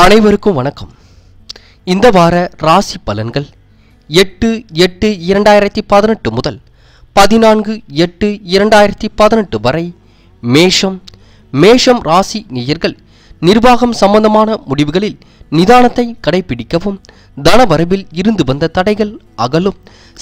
அனைவருக்கும் வணக்கம். இந்த வார ராசி பலன்கள் எட்டு எட்டு இரண்டாயிரத்தி பதினெட்டு முதல் பதினான்கு எட்டு இரண்டாயிரத்தி பதினெட்டு வரை மேஷம் மேஷம் ராசி நேயர்கள் நிர்வாகம் சம்பந்தமான முடிவுகளில் நிதானத்தை கடைபிடிக்கவும் தனவரவில் இருந்து வந்த தடைகள் அகலும்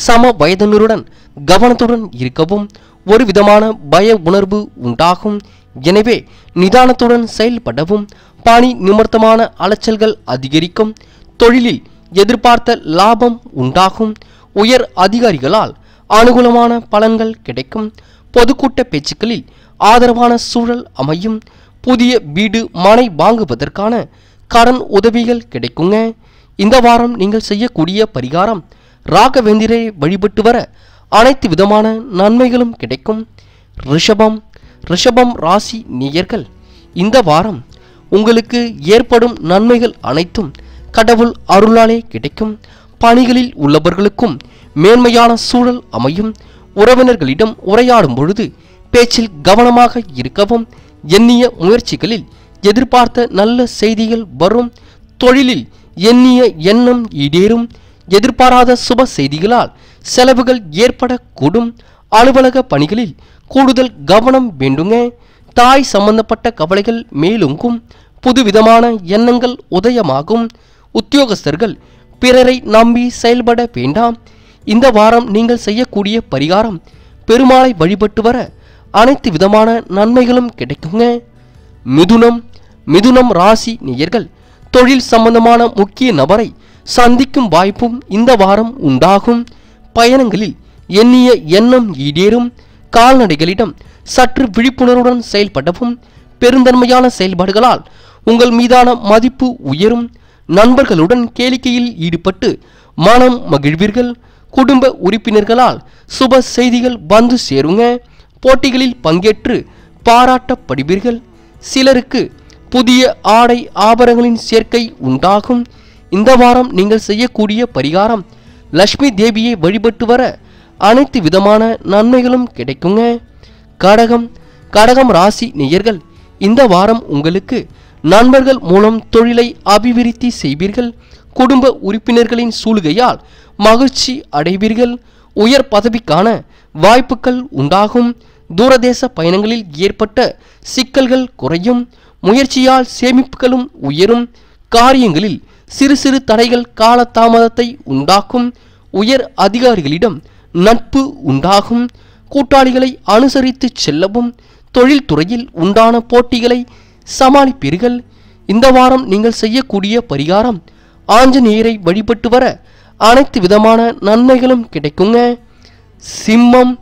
சம வயதினருடன் கவனத்துடன் இருக்கவும் ஒரு விதமான பய உணர்வு உண்டாகும். எனவே நிதானத்துடன் செயல்படவும் பணி நிமித்தமான அலைச்சல்கள் அதிகரிக்கும். தொழிலில் எதிர்பார்த்த லாபம் உண்டாகும். உயர் அதிகாரிகளால் அனுகூலமான பலன்கள் கிடைக்கும். பொதுக்கூட்ட பேச்சுக்களில் ஆதரவான சூழல் அமையும். புதிய வீடு மனை வாங்குவதற்கான கடன் உதவிகள் கிடைக்குங்க. இந்த வாரம் நீங்கள் செய்யக்கூடிய பரிகாரம் ராகவேந்திரை வழிபட்டு வர அனைத்து விதமான நன்மைகளும் கிடைக்கும். ரிஷபம் ரிஷபம் ராசி நேயர்கள் இந்த வாரம் உங்களுக்கு ஏற்படும் நன்மைகள் அனைத்தும் கடவுள் அருளாலே கிடைக்கும். பணிகளில் உள்ளவர்களுக்கும் மேன்மையான சூழல் அமையும். உறவினர்களிடம் உரையாடும் பொழுது பேச்சில் கவனமாக இருக்கவும் எண்ணிய முயற்சிகளில் எதிர்பார்த்த நல்ல செய்திகள் வரும். தொழிலில் எண்ணிய எண்ணம் ஈடேறும். எதிர்பாராத சுப செய்திகளால் செலவுகள் ஏற்படக்கூடும். அலுவலக பணிகளில் கூடுதல் கவனம் வேண்டுங்க தாய் சம்பந்தப்பட்ட கவலைகள் மேலோங்கும். புதுவிதமான எண்ணங்கள் உதயமாகும். உத்தியோகஸ்தர்கள் பிறரை நம்பி செயல்பட வேண்டாம். இந்த வாரம் நீங்கள் செய்யக்கூடிய பரிகாரம் பெருமாளை வழிபட்டு வர அனைத்து விதமான நன்மைகளும் கிடைக்குங்க. மிதுனம் மிதுனம் ராசி நேயர்கள் தொழில் சம்பந்தமான முக்கிய நபரை சந்திக்கும் வாய்ப்பும் இந்த வாரம் உண்டாகும். பயணங்களில் எண்ணிய எண்ணம் ஈடேறும். கால்நடைகளிடம் சற்று விழிப்புணர்வுடன் செயல்படவும் பெருந்தன்மையான செயல்பாடுகளால் உங்கள் மீதான மதிப்பு உயரும். நண்பர்களுடன் கேளிக்கையில் ஈடுபட்டு மனம் மகிழ்வீர்கள். குடும்ப உறுப்பினர்களால் சுப செய்திகள் வந்து சேருங்க. போட்டிகளில் பங்கேற்று பாராட்டப்படுவீர்கள். சிலருக்கு புதிய ஆடை ஆபரணங்களின் சேர்க்கை உண்டாகும். இந்த வாரம் நீங்கள் செய்யக்கூடிய பரிகாரம் லக்ஷ்மி தேவியை வழிபட்டு வர அனைத்து விதமான நன்மைகளும் கிடைக்குங்க. கடகம் கடகம் ராசி நேயர்கள் இந்த வாரம் உங்களுக்கு நண்பர்கள் மூலம் தொழிலை அபிவிருத்தி செய்வீர்கள். குடும்ப உறுப்பினர்களின் சூழுகையால் மகிழ்ச்சி அடைவீர்கள். உயர் பதவிக்கான வாய்ப்புகள் உண்டாகும். தூரதேச பயணங்களில் ஏற்பட்ட சிக்கல்கள் குறையும். முயற்சியால் சேமிப்புகளும் உயரும். காரியங்களில் சிறு சிறு தடைகள் காலதாமதத்தை உண்டாக்கும். உயர் அதிகாரிகளிடம் நட்பு உண்டாகும். கூட்டாளிகளை அனுசரித்து செல்லவும் தொழில்துறையில் உண்டான போட்டிகளை சமாளிப்பீர்கள். இந்த வாரம் நீங்கள் செய்யக்கூடிய பரிகாரம் ஆஞ்சநேயரை வழிபட்டு வர அனைத்து விதமான நன்மைகளும் கிடைக்குங்க. சிம்மம்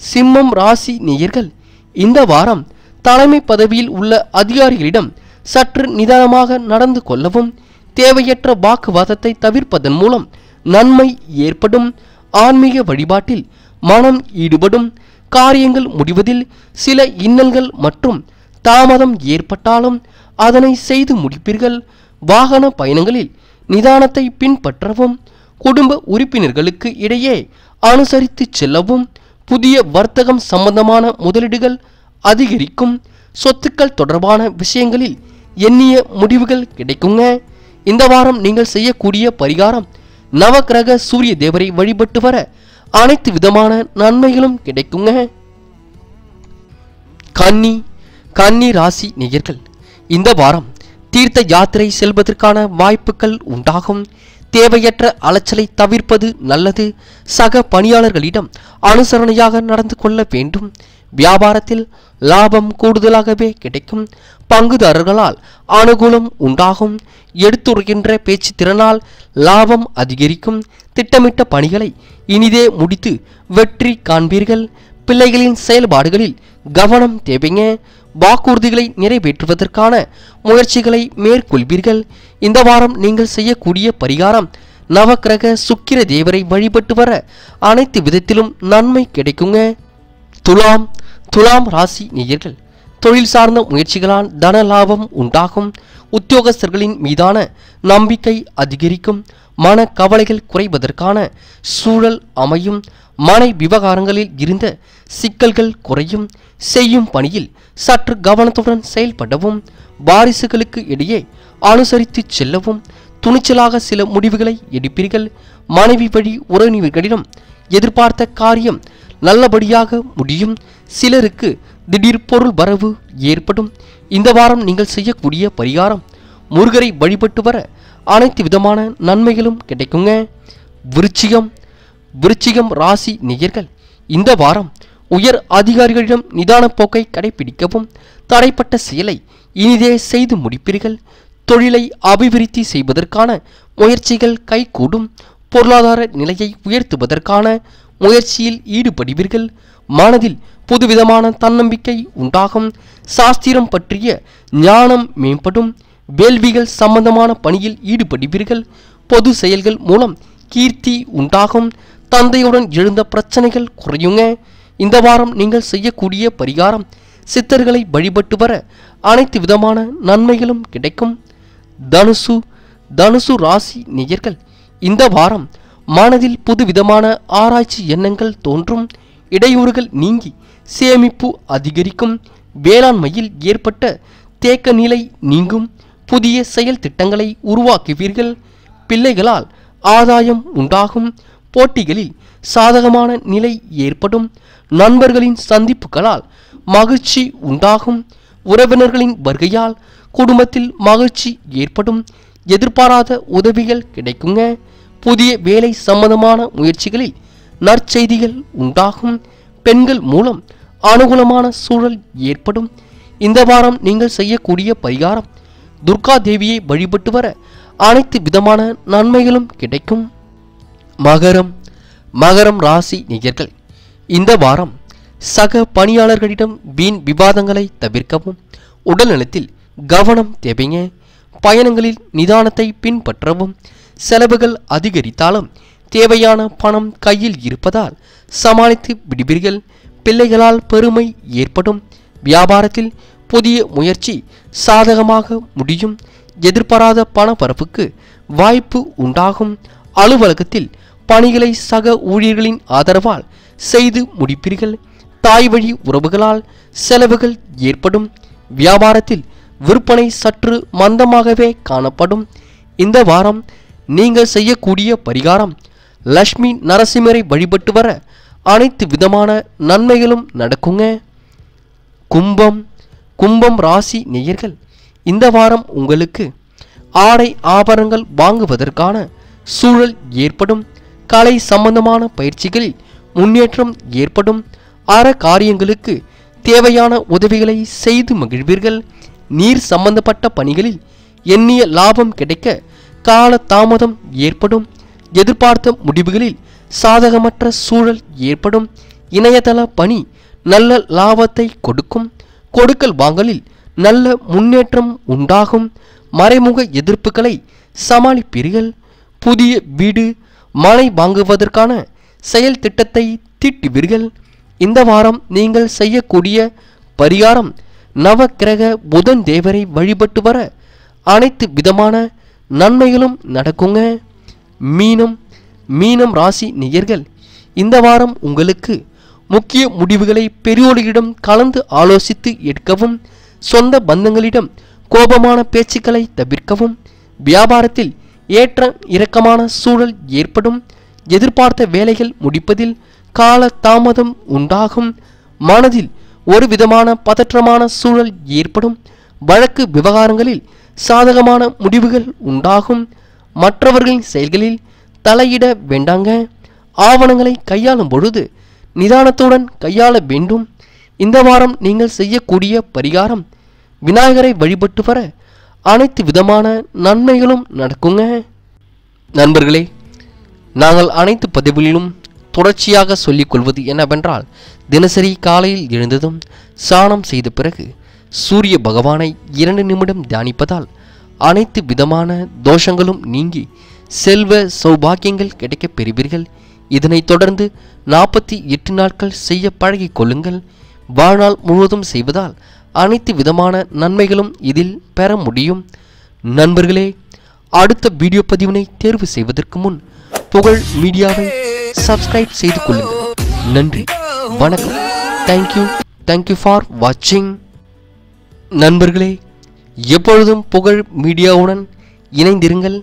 சிம்மம் ராசி நேயர்கள் இந்த வாரம் தலைமை பதவியில் உள்ள அதிகாரிகளிடம் சற்று நிதானமாக நடந்து கொள்ளவும் தேவையற்ற வாக்குவாதத்தை தவிர்ப்பதன் மூலம் நன்மை ஏற்படும். ஆன்மீக வழிபாட்டில் மனம் ஈடுபடும். காரியங்கள் முடிவதில் சில இன்னல்கள் மற்றும் தாமதம் ஏற்பட்டாலும் அதனை செய்து முடிப்பீர்கள். வாகன பயணங்களில் நிதானத்தை பின்பற்றவும் குடும்ப உறுப்பினர்களுக்கு இடையே அனுசரித்து செல்லவும் புதிய வர்த்தகம் சம்பந்தமான முதலீடுகள் அதிகரிக்கும் சொத்துக்கள் தொடர்பான விஷயங்களில் எண்ணிய முடிவுகள் கிடைக்குங்க. இந்த வாரம் நீங்கள் செய்யக்கூடிய பரிகாரம் நவக்கிரக சூரிய தேவரை வழிபட்டு வர அனைத்து விதமான நன்மைகளும் கிடைக்குங்க. கன்னி கன்னி ராசி நேயர்கள் இந்த வாரம் தீர்த்த யாத்திரை செல்வதற்கான வாய்ப்புகள் உண்டாகும். தேவையற்ற அலைச்சலை தவிர்ப்பது நல்லது. சக பணியாளர்களிடம் அனுசரணையாக நடந்து கொள்ள வேண்டும். வியாபாரத்தில் லாபம் கூடுதலாகவே கிடைக்கும். பங்குதாரர்களால் அனுகூலம் உண்டாகும். எடுத்துரைக்கின்ற பேச்சு திறனால் லாபம் அதிகரிக்கும். திட்டமிட்ட பணிகளை இனிதே முடித்து வெற்றி காண்பீர்கள். பிள்ளைகளின் செயல்பாடுகளில் கவனம் தேவைங்க. வாக்குறுதிகளை நிறைவேற்றுவதற்கான முயற்சிகளை மேற்கொள்வீர்கள். இந்த வாரம் நீங்கள் செய்யக்கூடிய பரிகாரம் நவக்கிரக சுக்கிர தேவரை வழிபட்டு வர அனைத்து விதத்திலும் நன்மை கிடைக்குங்க. துலாம் துலாம் ராசி நேயர்கள் தொழில் சார்ந்த முயற்சிகளால் தன லாபம் உண்டாகும். உத்தியோகஸ்தர்களின் மீதான நம்பிக்கை அதிகரிக்கும். மன கவலைகள் குறைவதற்கான சூழல் அமையும். மனை விவகாரங்களில் இருந்த சிக்கல்கள் குறையும். செய்யும் பணியில் சற்று கவனத்துடன் செயல்படவும் வாரிசுகளுக்கு இடையே அனுசரித்து செல்லவும் துணிச்சலாக சில முடிவுகளை எடுப்பீர்கள். மனைவி வழி உறவினர்களிடம் எதிர்பார்த்த காரியம் நல்லபடியாக முடியும். சிலருக்கு திடீர் பொருள் வரவு ஏற்படும். இந்த வாரம் நீங்கள் செய்யக்கூடிய பரிகாரம் முருகரை வழிபட்டு வர அனைத்து விதமான நன்மைகளும் கிடைக்குங்க. விருச்சிகம் விருச்சிகம் ராசி நேயர்கள் இந்த வாரம் உயர் அதிகாரிகளிடம் நிதான போக்கை கடைபிடிக்கவும். தடைப்பட்ட செயலை இனிதே செய்து முடிப்பீர்கள். தொழிலை அபிவிருத்தி செய்வதற்கான முயற்சிகள் கைகூடும். பொருளாதார நிலையை உயர்த்துவதற்கான முயற்சியில் ஈடுபடுவீர்கள். மனதில் புதுவிதமான தன்னம்பிக்கை உண்டாகும். சாஸ்திரம் பற்றிய ஞானம் மேம்படும். வேள்விகள் சம்பந்தமான பணியில் ஈடுபடுவீர்கள். பொது செயல்கள் மூலம் கீர்த்தி உண்டாகும். தந்தையுடன் எழுந்த பிரச்சனைகள் குறையுங்க. இந்த வாரம் நீங்கள் செய்யக்கூடிய பரிகாரம் சித்தர்களை வழிபட்டு வர அனைத்து விதமான நன்மைகளும் கிடைக்கும். தனுசு தனுசு ராசி நேயர்கள் இந்த வாரம் மனதில் புதுவிதமான ஆராய்ச்சி எண்ணங்கள் தோன்றும். இடையூறுகள் நீங்கி சேமிப்பு அதிகரிக்கும். வேளாண்மையில் ஏற்பட்ட தேக்க நிலை நீங்கும். புதிய செயல் திட்டங்களை உருவாக்குவீர்கள். பிள்ளைகளால் ஆதாயம் உண்டாகும். போட்டிகளில் சாதகமான நிலை ஏற்படும். நண்பர்களின் சந்திப்புகளால் மகிழ்ச்சி உண்டாகும். உறவினர்களின் வருகையால் குடும்பத்தில் மகிழ்ச்சி ஏற்படும். எதிர்பாராத உதவிகள் கிடைக்குங்க. புதிய வேலை சம்பந்தமான முயற்சிகளில் நற்செய்திகள் உண்டாகும். பெண்கள் மூலம் அனுகூலமான சூழல் ஏற்படும். இந்த வாரம் நீங்கள் செய்யக்கூடிய பரிகாரம் துர்கா தேவியை வழிபட்டு வர அனைத்து விதமான நன்மைகளும் கிடைக்கும். மகரம் மகரம் ராசி நிகர்கள் இந்த வாரம் சக பணியாளர்களிடம் வீண் விவாதங்களை தவிர்க்கவும். உடல்நலத்தில் கவனம் தேவைங்க. பயணங்களில் நிதானத்தை பின்பற்றவும். செலவுகள் அதிகரித்தாலும் தேவையான பணம் கையில் இருப்பதால் சமாளித்து விடுவீர்கள். பிள்ளைகளால் பெருமை ஏற்படும். வியாபாரத்தில் புதிய முயற்சி சாதகமாக முடியும். எதிர்பாராத பணப்பரப்புக்கு வாய்ப்பு உண்டாகும். அலுவலகத்தில் பணிகளை சக ஊழியர்களின் ஆதரவால் செய்து முடிப்பீர்கள். தாய் வழி உறவுகளால் செலவுகள் ஏற்படும். வியாபாரத்தில் விற்பனை சற்று மந்தமாகவே காணப்படும். இந்த வாரம் நீங்கள் செய்யக்கூடிய பரிகாரம் லக்ஷ்மி நரசிம்மரை வழிபட்டு வர அனைத்து விதமான நன்மைகளும் நடக்குங்க. கும்பம் கும்பம் ராசி நேயர்கள் இந்த வாரம் உங்களுக்கு ஆடை ஆபரணங்கள் வாங்குவதற்கான சூழல் ஏற்படும். கலை சம்பந்தமான பயிற்சிகளில் முன்னேற்றம் ஏற்படும். அற காரியங்களுக்கு தேவையான உதவிகளை செய்து மகிழ்வீர்கள். நீர் சம்பந்தப்பட்ட பணிகளில் எண்ணிய லாபம் கிடைக்க கால தாமதம் ஏற்படும். எதிர்பார்த்த முடிவுகளில் சாதகமற்ற சூழல் ஏற்படும். இணையதள பணி நல்ல லாபத்தை கொடுக்கும். கொடுக்கல் வாங்கலில் நல்ல முன்னேற்றம் உண்டாகும். மறைமுக எதிர்ப்புகளை சமாளிப்பீர்கள். புதிய வீடு மனை வாங்குவதற்கான செயல் திட்டத்தை தீட்டுவீர்கள். இந்த வாரம் நீங்கள் செய்யக்கூடிய பரிகாரம் நவக்கிரக புதன் தேவரை வழிபட்டு வர அனைத்து விதமான நன்மைகளும் நடக்குங்க. மீனம் மீனம் ராசி நேயர்கள் இந்த வாரம் உங்களுக்கு முக்கிய முடிவுகளை பெரியோர்களிடம் கலந்து ஆலோசித்து எடுக்கவும் சொந்த பந்தங்களிடம் கோபமான பேச்சுக்களை தவிர்க்கவும் வியாபாரத்தில் ஏற்ற இறக்கமான சூழல் ஏற்படும். எதிர்பார்த்த வேலைகள் முடிப்பதில் கால தாமதம் உண்டாகும். மனதில் ஒரு விதமான பதற்றமான சூழல் ஏற்படும். வழக்கு விவகாரங்களில் சாதகமான முடிவுகள் உண்டாகும். மற்றவர்களின் செயல்களில் தலையிட வேண்டாங்க. ஆவணங்களை கையாளும் பொழுது நிதானத்துடன் கையாள வேண்டும். இந்த வாரம் நீங்கள் செய்யக்கூடிய பரிகாரம் விநாயகரை வழிபட்டு வர அனைத்து விதமான நன்மைகளும் நடக்குங்க. நண்பர்களே நாங்கள் அனைத்து பதிவுகளிலும் தொடர்ச்சியாக சொல்லிக் கொள்வது என்னவென்றால் தினசரி காலையில் எழுந்ததும் சாணம் செய்த பிறகு சூரிய பகவானை இரண்டு நிமிடம் தியானிப்பதால் அனைத்து விதமான தோஷங்களும் நீங்கி செல்வ சௌபாக்கியங்கள் கிடைக்கப் பெறுவீர்கள். இதனைத் தொடர்ந்து நாற்பத்தி எட்டு நாட்கள் செய்ய பழகிக் கொள்ளுங்கள். வாழ்நாள் முழுவதும் செய்வதால் அனைத்து விதமான நன்மைகளும் இதில் பெற முடியும். நண்பர்களே அடுத்த வீடியோ பதிவினை தேர்வு செய்வதற்கு முன் புகழ் மீடியாவை சப்ஸ்கிரைப் செய்து கொள்ளுங்கள். நன்றி. வணக்கம். தேங்க்யூ தேங்க்யூ ஃபார் வாட்சிங் நண்பர்களே எப்பொழுதும் புகழ் மீடியாவுடன் இணைந்திருங்கள்.